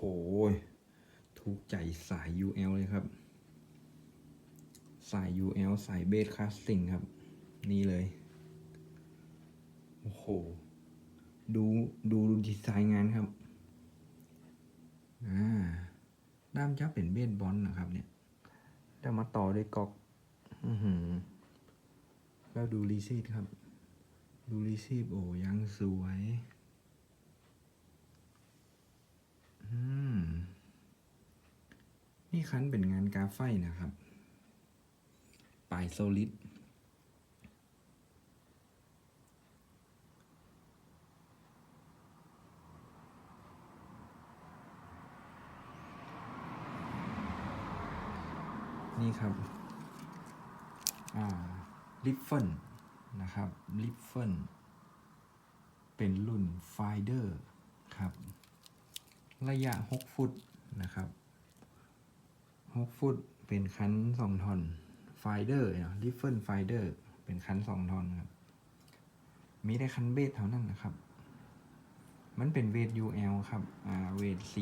หถูกใจสาย UL เลยครับ สาย UL สายเบสคลาสสิงครับ นี่เลย โอ้โห ดูดูดีไซน์งานครับ อ่า ด้ามจะเป็นเบสบอลนะครับเนี่ยจะมาต่อด้วยกอกอือหือแล้วดูรีซีดครับ ดูรีซีดโอ้ยังสวย อืม นี่คันเป็นงานกาไฟนะครับ ปลายโซลิดนี่ครับลิฟเฟิลนะครับลิฟเฟิลเป็นรุ่นไฟเดอร์ครับ ระยะ 6 ฟุตนะครับ 6ฟุตเป็นคัน2ทอนไฟเดอร์เนาะลิฟเฟิลไฟเดอร์เป็นคัน2ทอนครับ มีได้คันเบสเท่านั้นนะครับ มันเป็นเวท UL ครับอ่าเวท48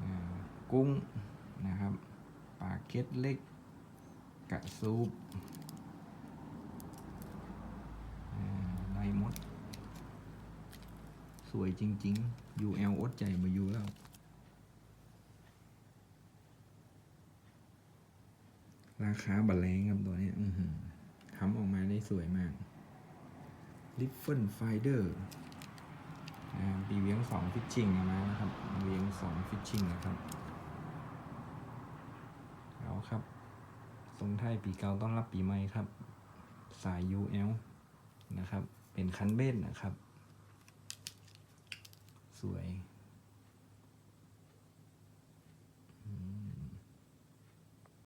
อ่ากุ้งนะครับปลาเก็ตเล็กกระซูปอ่าไลมด สวยจริง ๆ UL อดใจมาอยู่แล้ว ราคาบัลแรงครับตัวนี้ทำออกมาได้สวยมากลิฟเฟิลไฟเดอร์ปีเวียงสองฟิชชิ่งมานะครับเวียงสองฟิชชิ่งนะครับเอาครับทรงไทายปีเก่าต้อนรับปีใหม่ครับ สาย UL นะครับ เป็นคันเบสนะครับ สวย